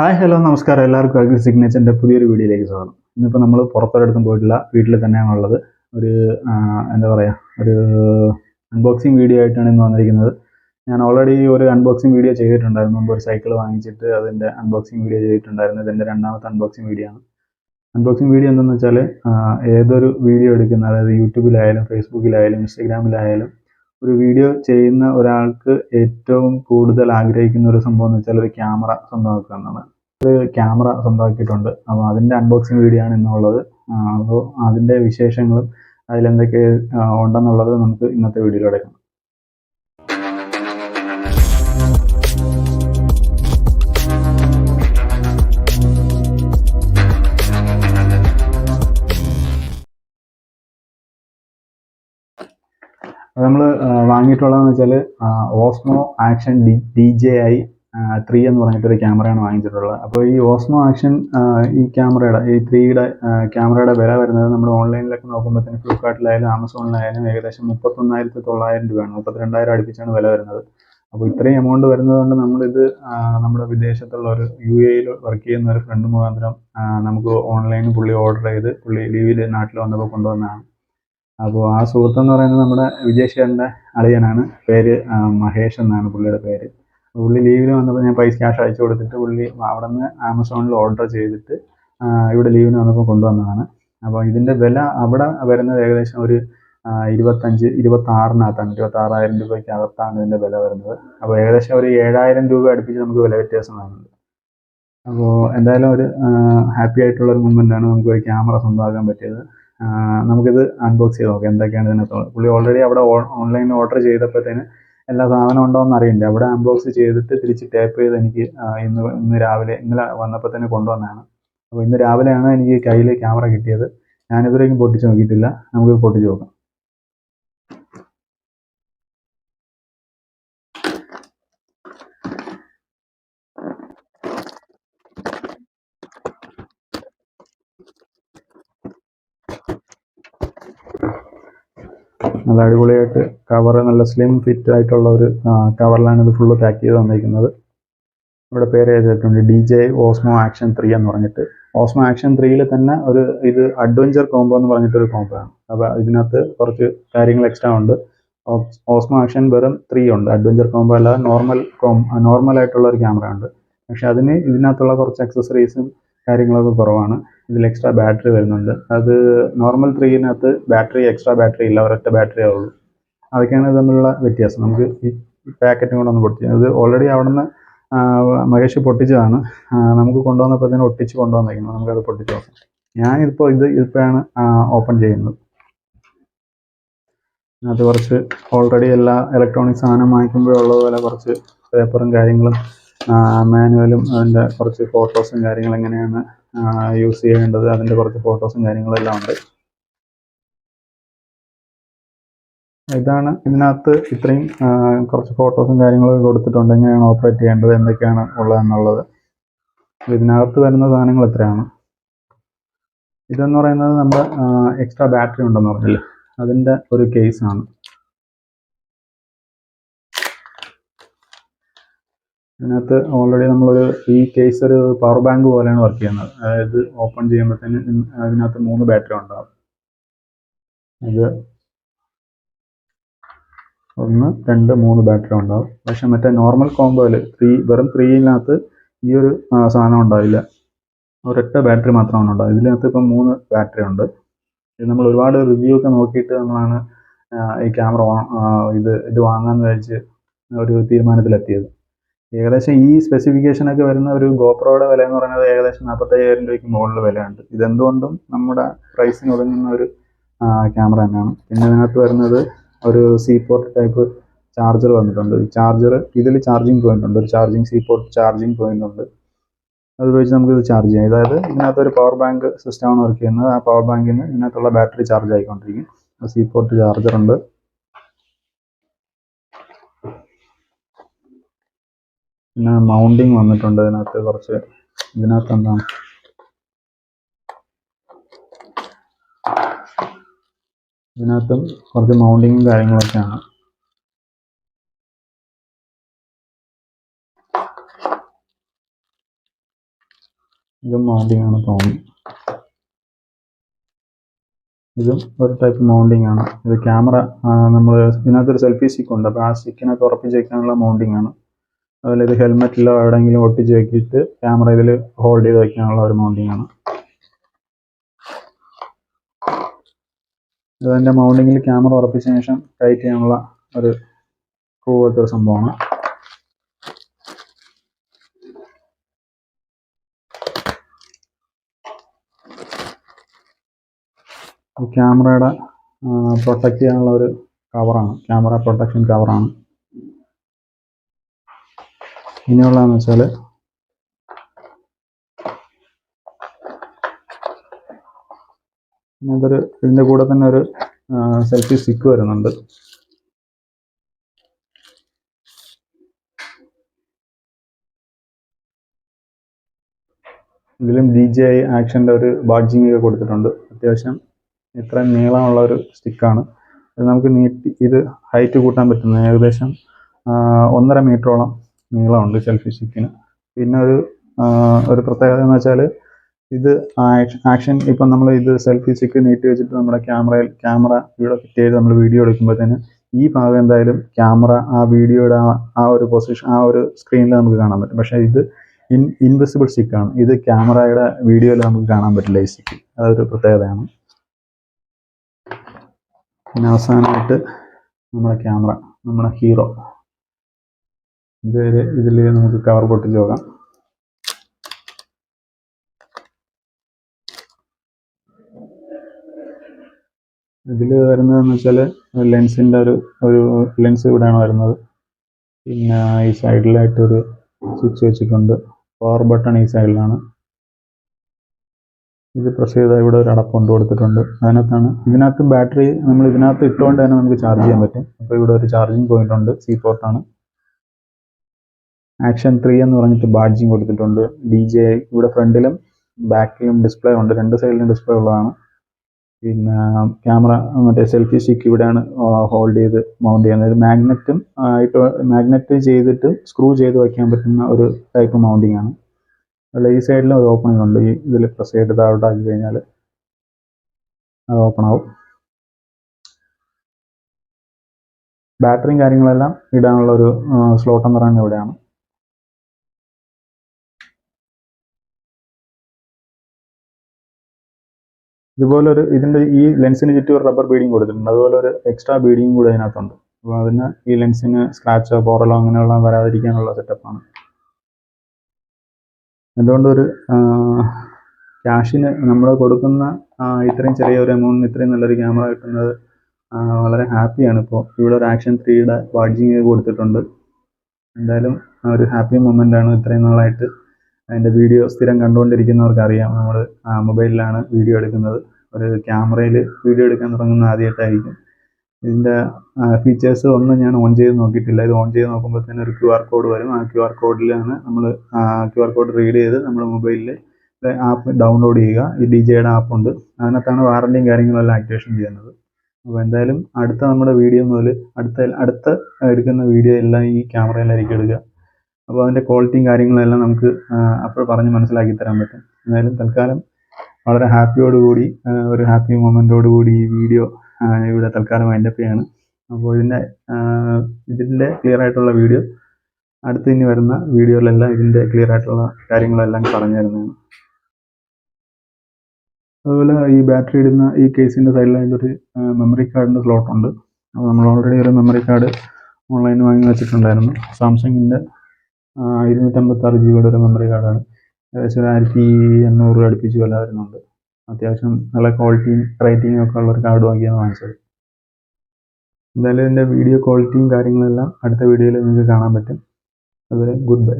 Hi hello നമസ്കാരം. എല്ലാവർക്കും agri സിഗ്നേച്ചറിന്റെ പുതിയൊരു വീഡിയോയിലേക്ക് സ്വാഗതം. ഇന്നിപ്പോൾ നമ്മൾ പുറത്തൊരിടത്തും പോയിട്ടില്ല വീട്ടിൽ തന്നെയാണുള്ളത്. ഒരു എന്താ പറയുക ഒരു അൺബോക്സിങ് വീഡിയോ ആയിട്ടാണ് ഇന്ന് വന്നിരിക്കുന്നത്. ഞാൻ ഓൾറെഡി ഒരു അൺബോക്സിങ് വീഡിയോ ചെയ്തിട്ടുണ്ടായിരുന്നു. മുമ്പ് ഒരു സൈക്കിൾ വാങ്ങിച്ചിട്ട് അതിന്റെ അൺബോക്സിങ് വീഡിയോ ചെയ്തിട്ടുണ്ടായിരുന്നു. ഇതിന്റെ രണ്ടാമത്തെ അൺബോക്സിങ് വീഡിയോ ആണ്. അൺബോക്സിങ് വീഡിയോ എന്തെന്ന് വെച്ചാൽ ഏതൊരു വീഡിയോ എടുക്കുന്ന അതായത് യൂട്യൂബിലായാലും ഫേസ്ബുക്കിലായാലും ഇൻസ്റ്റഗ്രാമിലായാലും ഒരു വീഡിയോ ചെയ്യുന്ന ഒരാൾക്ക് ഏറ്റവും കൂടുതൽ ആഗ്രഹിക്കുന്ന ഒരു സംഭവം എന്ന് വെച്ചാൽ ഒരു ക്യാമറ സ്വന്തമാക്കുക എന്നാണ്. ഒരു ക്യാമറ സ്വന്തമാക്കിയിട്ടുണ്ട്. അപ്പോൾ അതിന്റെ അൺബോക്സിങ് വീഡിയോ ആണ് ഇന്നുള്ളത്. അപ്പോൾ അതിന്റെ വിശേഷങ്ങളും അതിലെന്തൊക്കെ ഉണ്ടെന്നുള്ളത് നമുക്ക് ഇന്നത്തെ വീഡിയോയിലൂടെ കാണാം. നമ്മൾ വാങ്ങിയിട്ടുള്ളതെന്ന് വെച്ചാൽ Osmo Action D D J I three എന്ന് പറഞ്ഞിട്ടൊരു ക്യാമറയാണ് വാങ്ങിച്ചിട്ടുള്ളത്. അപ്പോൾ ഈ ഓസ്മോ ആക്ഷൻ ഈ ക്യാമറയുടെ ഈ ത്രീയുടെ ക്യാമറയുടെ വില വരുന്നത് നമ്മൾ ഓൺലൈനിലൊക്കെ നോക്കുമ്പോൾ തന്നെ ഫ്ലിപ്കാർട്ടിലായാലും ആമസോണിലായാലും ഏകദേശം മുപ്പത്തൊന്നായിരത്തി തൊള്ളായിരം രൂപയാണ്. മുപ്പത്തിരണ്ടായിരം അടുപ്പിച്ചാണ് വില വരുന്നത്. അപ്പോൾ ഇത്രയും എമൗണ്ട് വരുന്നത് കൊണ്ട് നമ്മളിത് നമ്മുടെ വിദേശത്തുള്ള ഒരു യു എയിൽ വർക്ക് ചെയ്യുന്ന ഒരു ഫ്രണ്ട് മുഖാന്തരം നമുക്ക് ഓൺലൈനിൽ പുള്ളി ഓർഡർ ചെയ്ത് പുള്ളി ലീവിൽ നാട്ടിൽ വന്നപ്പോൾ കൊണ്ടുവന്നതാണ്. അപ്പോൾ ആ സുഹൃത്ത് എന്ന് പറയുന്നത് നമ്മുടെ വിജയശേഖരന്റെ അളിയനാണ്. പേര് മഹേഷ് എന്നാണ് പുള്ളിയുടെ പേര്. പുള്ളി ലീവിൽ വന്നപ്പോൾ ഞാൻ പൈസ ക്യാഷ് അയച്ചു കൊടുത്തിട്ട് പുള്ളി അവിടെ നിന്ന് ആമസോണിൽ ഓർഡർ ചെയ്തിട്ട് ഇവിടെ ലീവിന് വന്നപ്പോൾ കൊണ്ടുവന്നതാണ്. അപ്പോൾ ഇതിന്റെ വില അവിടെ വരുന്നത് ഏകദേശം ഒരു ഇരുപത്തഞ്ച് ഇരുപത്താറിനകത്താണ്. ഇരുപത്താറായിരം രൂപയ്ക്ക് അകത്താണ് ഇതിന്റെ വില വരുന്നത്. അപ്പോൾ ഏകദേശം ഒരു ഏഴായിരം രൂപ അടുപ്പിച്ച് നമുക്ക് വില വ്യത്യാസം വരുന്നുണ്ട്. അപ്പോൾ എന്തായാലും ഒരു ഹാപ്പി ആയിട്ടുള്ള ഒരു മൂമെന്റാണ് നമുക്ക് ഒരു ക്യാമറ സ്വന്തമാക്കാൻ പറ്റിയത്. നമുക്കിത് അൺബോക്സ് ചെയ്ത് നോക്കാം. എന്തൊക്കെയാണ് ഇതിനകത്ത് പുള്ളി ഓൾറെഡി അവിടെ ഓൺലൈനിൽ ഓർഡർ ചെയ്തപ്പോഴത്തേന് എല്ലാ സാധനം ഉണ്ടോ എന്ന് അറിയില്ല. അവിടെ അൺബോക്സ് ചെയ്തിട്ട് തിരിച്ച് ടൈപ്പ് ചെയ്ത് എനിക്ക് ഇന്ന് ഇന്ന് രാവിലെ ഇന്നലെ വന്നപ്പോൾ തന്നെ കൊണ്ടുവന്നതാണ്. അപ്പോൾ ഇന്ന് രാവിലെയാണ് എനിക്ക് കയ്യിൽ ക്യാമറ കിട്ടിയത്. ഞാനിതുവരെയും പൊട്ടിച്ച് നോക്കിയിട്ടില്ല. നമുക്കിത് പൊട്ടിച്ച് നോക്കാം. നല്ല അടിപൊളിയായിട്ട് കവർ നല്ല സ്ലിം ഫിറ്റ് ആയിട്ടുള്ള ഒരു കവറിലാണ് ഇത് ഫുള്ള് പാക്ക് ചെയ്ത് തന്നിരിക്കുന്നത്. ഇവിടെ പേര് എഴുതിയിട്ടുണ്ട് D J Osmo Action three എന്ന് പറഞ്ഞിട്ട്. ഓസ്മോ ആക്ഷൻ ത്രീയിൽ തന്നെ ഒരു ഇത് അഡ്വഞ്ചർ കോംബോ എന്ന് പറഞ്ഞിട്ടൊരു കോംബോ ആണ്. അപ്പോൾ ഇതിനകത്ത് കുറച്ച് കാര്യങ്ങൾ എക്സ്ട്രാ ഉണ്ട്. ഓസ്മോ ആക്ഷൻ വെറും ത്രീ ഉണ്ട്. അഡ്വഞ്ചർ കോംബോ അല്ലാതെ നോർമൽ കോം നോർമൽ ആയിട്ടുള്ള ഒരു ക്യാമറ ഉണ്ട്. പക്ഷെ അതിന് ഇതിനകത്തുള്ള കുറച്ച് അക്സസറീസും കാര്യങ്ങളൊക്കെ കുറവാണ്. ഇതിൽ എക്സ്ട്രാ ബാറ്ററി വരുന്നുണ്ട്. അത് നോർമൽ ത്രീനകത്ത് ബാറ്ററി എക്സ്ട്രാ ബാറ്ററി ഇല്ല. ഒരൊറ്റ ബാറ്ററിയേ ഉള്ളൂ. അതൊക്കെയാണ് തമ്മിലുള്ള വ്യത്യാസം. നമുക്ക് ഈ പാക്കറ്റും കൊണ്ടൊന്ന് പൊട്ടിച്ചു ഇത് ഓൾറെഡി അവിടെ നിന്ന് മഹേഷ് പൊട്ടിച്ചതാണ്. നമുക്ക് കൊണ്ടുവന്നപ്പോൾ തന്നെ ഒട്ടിച്ച് കൊണ്ടുവന്നിരിക്കുന്നത് നമുക്കത് പൊട്ടിച്ച് നോക്കാം. ഞാനിപ്പോൾ ഇത് ഇപ്പോഴാണ് ഓപ്പൺ ചെയ്യുന്നത്. അത് കുറച്ച് ഓൾറെഡി എല്ലാ ഇലക്ട്രോണിക് സാധനം വാങ്ങിക്കുമ്പോഴുള്ളതുപോലെ കുറച്ച് പേപ്പറും കാര്യങ്ങളും മാനുവലും അതിന്റെ കുറച്ച് ഫോട്ടോസും കാര്യങ്ങളും എങ്ങനെയാണ് യൂസ് ചെയ്യേണ്ടത് അതിന്റെ കുറച്ച് ഫോട്ടോസും കാര്യങ്ങളും എല്ലാം ഉണ്ട്. ഇതാണ് ഇതിനകത്ത് ഇത്രയും കുറച്ച് ഫോട്ടോസും കാര്യങ്ങളും കൊടുത്തിട്ടുണ്ട്. എങ്ങനെയാണ് ഓപ്പറേറ്റ് ചെയ്യേണ്ടത് എന്തൊക്കെയാണ് ഉള്ളതെന്നുള്ളത്. ഇതിനകത്ത് വരുന്ന സാധനങ്ങൾ എത്രയാണ് ഇതെന്ന് പറയുന്നത് നമ്മുടെ എക്സ്ട്രാ ബാറ്ററി ഉണ്ടെന്ന് പറഞ്ഞില്ലേ? അതിന്റെ ഒരു കേസാണ്. ഇതിനകത്ത് ഓൾറെഡി നമ്മളൊരു ഈ കേസ് ഒരു പവർ ബാങ്ക് പോലെയാണ് വർക്ക് ചെയ്യുന്നത്. അതായത് ഓപ്പൺ ചെയ്യുമ്പോഴത്തേന് അതിനകത്ത് മൂന്ന് ബാറ്ററി ഉണ്ടാവും. ഇത് ഒന്ന് രണ്ട് മൂന്ന് ബാറ്ററി ഉണ്ടാവും. പക്ഷെ മറ്റേ നോർമൽ കോമ്പോയിൽ ത്രീ വെറും ത്രീയിനകത്ത് ഈ ഒരു സാധനം ഉണ്ടാവില്ല. ഒരൊറ്റ ബാറ്ററി മാത്രമാണ് ഉണ്ടാവും ഇതിനകത്ത് ഇപ്പം മൂന്ന് ബാറ്ററി ഉണ്ട്. ഇത് നമ്മൾ ഒരുപാട് റിവ്യൂ ഒക്കെ നോക്കിയിട്ട് നമ്മളാണ് ഈ ക്യാമറ ഇത് ഇത് വാങ്ങാമെന്ന് വെച്ച് ഒരു തീരുമാനത്തിലെത്തിയത്. ഏകദേശം ഈ സ്പെസിഫിക്കേഷൻ ഒക്കെ വരുന്ന ഒരു ഗോപ്രോയുടെ വില എന്ന് പറയുന്നത് ഏകദേശം നാൽപ്പത്തയ്യായിരം രൂപയ്ക്ക് മുകളിൽ വിലയുണ്ട്. ഇതെന്തുകൊണ്ടും നമ്മുടെ പ്രൈസിന് ഒതുങ്ങുന്ന ഒരു ക്യാമറ തന്നെയാണ്. പിന്നെ ഇതിനകത്ത് വരുന്നത് ഒരു സീ പോർട്ട് ടൈപ്പ് ചാർജർ വന്നിട്ടുണ്ട്. ഈ ചാർജർ ഇതിൽ ചാർജിങ് പോയിന്റ് ഉണ്ട്. ഒരു charging C port charging point ഉണ്ട്. അത് ഉപയോഗിച്ച് നമുക്ക് ഇത് ചാർജ് ചെയ്യാം. അതായത് ഇതിനകത്ത് ഒരു പവർ ബാങ്ക് സിസ്റ്റമാണ് വർക്ക് ചെയ്യുന്നത്. ആ പവർ ബാങ്കിൽ നിന്ന് ഇതിനകത്തുള്ള ബാറ്ററി ചാർജ് ആയിക്കൊണ്ടിരിക്കും. സീ പോർട്ട് ചാർജർ ഉണ്ട്. പിന്നെ മൗണ്ടിങ് വന്നിട്ടുണ്ട് ഇതിനകത്ത് കുറച്ച് ഇതിനകത്ത് എന്താണ്? ഇതിനകത്തും കുറച്ച് മൗണ്ടിങ്ങും കാര്യങ്ങളൊക്കെയാണ്. ഇതും മൗണ്ടിങ് ആണ് തോന്നുന്നു. ഇതും ഒരു ടൈപ്പ് മൗണ്ടിങ് ആണ്. ഇത് ക്യാമറ നമ്മൾ ഇതിനകത്തൊരു സെൽഫി സ്റ്റിക്ക് ഉണ്ട്. അപ്പോൾ ആ സ്റ്റിക്കിനകത്ത് ഉറപ്പിച്ച് വെക്കാനുള്ള മൗണ്ടിങ് ആണ്. അതുപോലെ ഇത് ഹെൽമെറ്റിലോ എവിടെയെങ്കിലും ഒട്ടിച്ച് വെക്കിയിട്ട് ക്യാമറ ഇതിൽ ഹോൾഡ് ചെയ്ത് വെക്കാനുള്ള ഒരു മൗണ്ടിങ് ആണ്. ഇതിന്റെ മൗണ്ടിങ്ങിൽ ക്യാമറ ഉറപ്പിച്ച ശേഷം ടൈറ്റ് ചെയ്യാനുള്ള ഒരു സ്ക്രൂ പോലത്തെ ഒരു സംഭവമാണ്. ക്യാമറയുടെ പ്രൊട്ടക്റ്റ് ചെയ്യാനുള്ള ഒരു കവറാണ് ക്യാമറ പ്രൊട്ടക്ഷൻ കവറാണ് ഇനിയുള്ളതെന്ന് വെച്ചാൽ ഇതൊരു ഇതിന്റെ കൂടെ തന്നെ ഒരു സെൽഫി സ്റ്റിക്ക് വരുന്നുണ്ട്. ഇതിലും ഡി ജെ ഐ ആക്ഷന്റെ ഒരു ബാഡ്ജിങ് ഒക്കെ കൊടുത്തിട്ടുണ്ട്. അത്യാവശ്യം ഇത്രയും നീളമുള്ള ഒരു സ്റ്റിക്കാണ് അത് നമുക്ക് നീട്ടി ഇത് ഹൈറ്റ് കൂട്ടാൻ പറ്റുന്ന ഏകദേശം ഒന്നര മീറ്ററോളം നീളമുണ്ട് സെൽഫി സ്റ്റിക്കിന് പിന്നെ ഒരു ഒരു പ്രത്യേകത എന്ന് വെച്ചാൽ ഇത് ആക്ഷൻ ഇപ്പം നമ്മൾ ഇത് സെൽഫി സ്റ്റിക്ക് നീട്ടി വെച്ചിട്ട് നമ്മുടെ ക്യാമറയിൽ ക്യാമറ വീഡിയോ ഫിറ്റ് ചെയ്ത് നമ്മൾ വീഡിയോ എടുക്കുമ്പോഴത്തേന് ഈ ഭാഗം എന്തായാലും ക്യാമറ ആ വീഡിയോയുടെ ആ ആ ഒരു പൊസിഷൻ ആ ഒരു സ്ക്രീനിൽ നമുക്ക് കാണാൻ പറ്റും. പക്ഷേ ഇത് ഇൻ ഇൻവിസിബിൾ സ്റ്റിക്കാണ് ഇത് ക്യാമറയുടെ വീഡിയോയിൽ നമുക്ക് കാണാൻ പറ്റില്ല ഈ സ്റ്റിക്ക് അതൊരു പ്രത്യേകതയാണ്. പിന്നെ അവസാനമായിട്ട് നമ്മുടെ ക്യാമറ നമ്മുടെ ഹീറോ ഇത് ഇതിൽ നമുക്ക് കവർ പൊട്ടിച്ച് നോക്കാം. ഇതിൽ വരുന്നതെന്ന് വെച്ചാൽ ലെൻസിന്റെ ഒരു ഒരു ലെൻസ് ഇവിടെയാണ് വരുന്നത്. പിന്നെ ഈ സൈഡിലായിട്ടൊരു സ്വിച്ച് വെച്ചിട്ടുണ്ട്. പവർ ബട്ടൺ ഈ സൈഡിലാണ് ഇത് പ്രസ് ചെയ്താൽ ഇവിടെ ഒരു അടപ്പ് കൊണ്ട് കൊടുത്തിട്ടുണ്ട്. അതിനകത്താണ് ഇതിനകത്ത് ബാറ്ററി നമ്മൾ ഇതിനകത്ത് ഇട്ടുകൊണ്ട് തന്നെ നമുക്ക് ചാർജ് ചെയ്യാൻ പറ്റും. അപ്പോൾ ഇവിടെ ഒരു ചാർജിങ് പോയിന്റ് ഉണ്ട് സി പോർട്ടാണ് ആക്ഷൻ ത്രീ എന്ന് പറഞ്ഞിട്ട് ബാഡ്ജിങ് കൊടുത്തിട്ടുണ്ട്. ഡി ജെ ഇവിടെ ഫ്രണ്ടിലും ബാക്കിലും ഡിസ്പ്ലേ ഉണ്ട്. രണ്ട് സൈഡിലും ഡിസ്പ്ലേ ഉള്ളതാണ്. പിന്നെ ക്യാമറ മറ്റേ സെൽഫി സ്റ്റിക്ക് ഇവിടെയാണ് ഹോൾഡ് ചെയ്ത് മൗണ്ട് ചെയ്യുന്നത് മാഗ്നറ്റും ആയിട്ട് മാഗ്നറ്റ് ചെയ്തിട്ട് സ്ക്രൂ ചെയ്ത് വയ്ക്കാൻ പറ്റുന്ന ഒരു ടൈപ്പ് മൗണ്ടിങ് ആണ്. അല്ല ഈ സൈഡിലും ഒരു ഓപ്പണിംഗ് ഉണ്ട് ഈ ഇതിൽ പ്രസ് ചെയ്ത് താഴോട്ട് ആക്കി കഴിഞ്ഞാൽ അത് ഓപ്പൺ ആവും. ബാറ്ററിയും കാര്യങ്ങളെല്ലാം ഇടാനുള്ള ഒരു സ്ലോട്ട് എന്ന് പറയുന്നത് ഇവിടെയാണ്. ഇതുപോലെ ഒരു ഇതിന്റെ ഈ ലെൻസിന് ചുറ്റും ഒരു റബ്ബർ ബീഡിങ് കൊടുത്തിട്ടുണ്ട്. അതുപോലെ ഒരു എക്സ്ട്രാ ബീഡിങ് കൂടെ അതിനകത്തുണ്ട്. അപ്പോൾ അതിന് ഈ ലെൻസിന് സ്ക്രാച്ചോ പോറലോ അങ്ങനെയുള്ള വരാതിരിക്കാനുള്ള സെറ്റപ്പാണ് അതുകൊണ്ട് ഒരു ക്യാഷിന് നമ്മൾ കൊടുക്കുന്ന ഇത്രയും ചെറിയ ഒരു എമൗണ്ടിന് ഇത്രയും നല്ലൊരു ക്യാമറ കിട്ടുന്നത് വളരെ ഹാപ്പിയാണ് ഇപ്പോൾ ഇവിടെ ഒരു ആക്ഷൻ ത്രീയുടെ വാഡ്ജിങ് കൊടുത്തിട്ടുണ്ട്. എന്തായാലും ഒരു ഹാപ്പി മൊമെന്റ് ആണ് ഇത്രയും നാളായിട്ട് അതിന്റെ വീഡിയോ സ്ഥിരം കണ്ടുകൊണ്ടിരിക്കുന്നവർക്ക് അറിയാം. നമ്മൾ മൊബൈലിലാണ് വീഡിയോ എടുക്കുന്നത്. ഒരു ക്യാമറയിൽ വീഡിയോ എടുക്കാൻ തുടങ്ങുന്ന ആദ്യമായിട്ടായിരിക്കും. ഇതിന്റെ ഫീച്ചേഴ്സ് ഒന്നും ഞാൻ ഓൺ ചെയ്ത് നോക്കിയിട്ടില്ല. ഇത് ഓൺ ചെയ്ത് നോക്കുമ്പോൾ തന്നെ ഒരു ക്യു ആർ കോഡ് വരും. ആ ക്യു ആർ കോഡിലാണ് നമ്മൾ ക്യു ആർ കോഡ് റീഡ് ചെയ്ത് നമ്മുടെ മൊബൈലിൽ ആപ്പ് ഡൗൺലോഡ് ചെയ്യുക. ഈ ഡി ജെയുടെ ആപ്പ് ഉണ്ട്. അതിനകത്താണ് വാറണ്ടിയും കാര്യങ്ങളെല്ലാം ആക്ടിവേഷൻ ചെയ്യുന്നത്. അപ്പോൾ എന്തായാലും അടുത്ത നമ്മുടെ വീഡിയോ മുതൽ അടുത്ത അടുത്ത എടുക്കുന്ന വീഡിയോ എല്ലാം ഈ ക്യാമറയിലായിരിക്കും എടുക്കുക. അപ്പോൾ അതിന്റെ ക്വാളിറ്റിയും കാര്യങ്ങളെല്ലാം നമുക്ക് അപ്പോൾ പറഞ്ഞ് മനസ്സിലാക്കി തരാൻ പറ്റും. എന്തായാലും തൽക്കാലം വളരെ ഹാപ്പിയോടുകൂടി കൂടി ഒരു ഹാപ്പി മൊമെന്റോട് കൂടി ഈ വീഡിയോ ഇവിടെ തൽക്കാലം വൈൻഡപ്പ് ചെയ്യാണ്. അപ്പോൾ ഇതിന്റെ ഇതിന്റെ ക്ലിയർ ആയിട്ടുള്ള വീഡിയോ അടുത്ത് ഇനി വരുന്ന വീഡിയോയിലെല്ലാം ഇതിന്റെ ക്ലിയർ ആയിട്ടുള്ള കാര്യങ്ങളെല്ലാം പറഞ്ഞു തരുന്നതാണ്. അതുപോലെ ഈ ബാറ്ററി ഇടുന്ന ഈ കേസിന്റെ സൈഡിലായിട്ടൊരു മെമ്മറി കാർഡിന്റെ സ്ലോട്ടുണ്ട് അപ്പോൾ നമ്മൾ ഓൾറെഡി ഒരു മെമ്മറി കാർഡ് ഓൺലൈനിൽ വാങ്ങി വെച്ചിട്ടുണ്ടായിരുന്നു. സാംസങ്ങിന്റെ ഇരുന്നൂറ്റമ്പത്താറ് ജി ഒരു മെമ്മറി കാർഡാണ് ഏകദേശം ഒരു ആയിരത്തി എണ്ണൂറ് അടുപ്പിച്ച് വില വരുന്നുണ്ട്. അത്യാവശ്യം നല്ല ക്വാളിറ്റിയും റേറ്റിംഗും ഒക്കെ ഉള്ള ഒരു കാർഡ് വാങ്ങിയാണ് വാങ്ങിച്ചത്. എന്തായാലും ഇതിന്റെ വീഡിയോ ക്വാളിറ്റിയും കാര്യങ്ങളെല്ലാം അടുത്ത വീഡിയോയിൽ നിങ്ങൾക്ക് കാണാൻ പറ്റും. അതുവരെ ഗുഡ് ബൈ